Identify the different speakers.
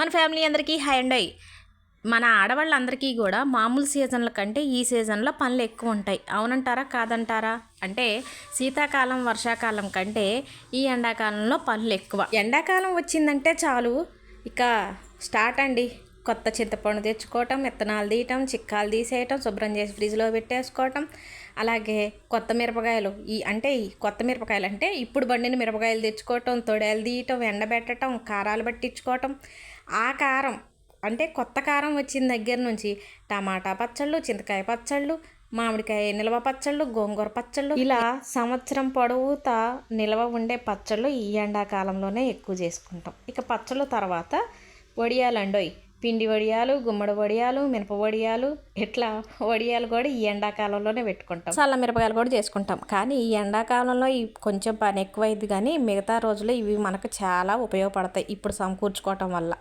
Speaker 1: మన ఫ్యామిలీ అందరికీ high and. అయ్యి మన ఆడవాళ్ళందరికీ కూడా మామూలు సీజన్ల కంటే ఈ సీజన్లో పనులు ఎక్కువ ఉంటాయి. అవునంటారా? కాదంటారా? అంటే శీతాకాలం వర్షాకాలం కంటే ఈ ఎండాకాలంలో పనులు ఎక్కువ. ఎండాకాలం వచ్చిందంటే చాలు. ఇక స్టార్ట్ అండి. కొత్త చింతపండు తెచ్చుకోవటం విత్తనాలు తీయటం చిక్కాలు తీసేయటం శుభ్రం చేసి ఫ్రిడ్జ్లో పెట్టేసుకోవటం. అలాగే కొత్త మిరపకాయలు ఈ అంటే ఈ కొత్త మిరపకాయలు అంటే ఇప్పుడు బండిన మిరపకాయలు తెచ్చుకోవటం తొడేలు తీయటం ఎండబెట్టడం కారాలు పట్టించుకోవటం. ఆ కారం అంటే కొత్త కారం వచ్చిన దగ్గర నుంచి టమాటా పచ్చళ్ళు చింతకాయ పచ్చళ్ళు మామిడికాయ నిల్వ పచ్చళ్ళు గోంగూర పచ్చళ్ళు. ఇలా సంవత్సరం పొడవుతా నిల్వ ఉండే పచ్చళ్ళు ఈ ఎండాకాలంలోనే ఎక్కువ చేసుకుంటాం. ఇక పచ్చళ్ళు తర్వాత వడియాలండోయ్ పిండి వడియాలు గుమ్మడి వడియాలు మినప వడియాలు ఇట్లా వడియాలు కూడా ఈ ఎండాకాలంలోనే పెట్టుకుంటాం. చల్ల మిరపకాయలు కూడా చేసుకుంటాం. కానీ ఈ ఎండాకాలంలో ఈ కొంచెం పని ఎక్కువైంది కానీ మిగతా రోజుల్లో ఇవి మనకు చాలా ఉపయోగపడతాయి ఇప్పుడు సమకూర్చుకోవటం వల్ల.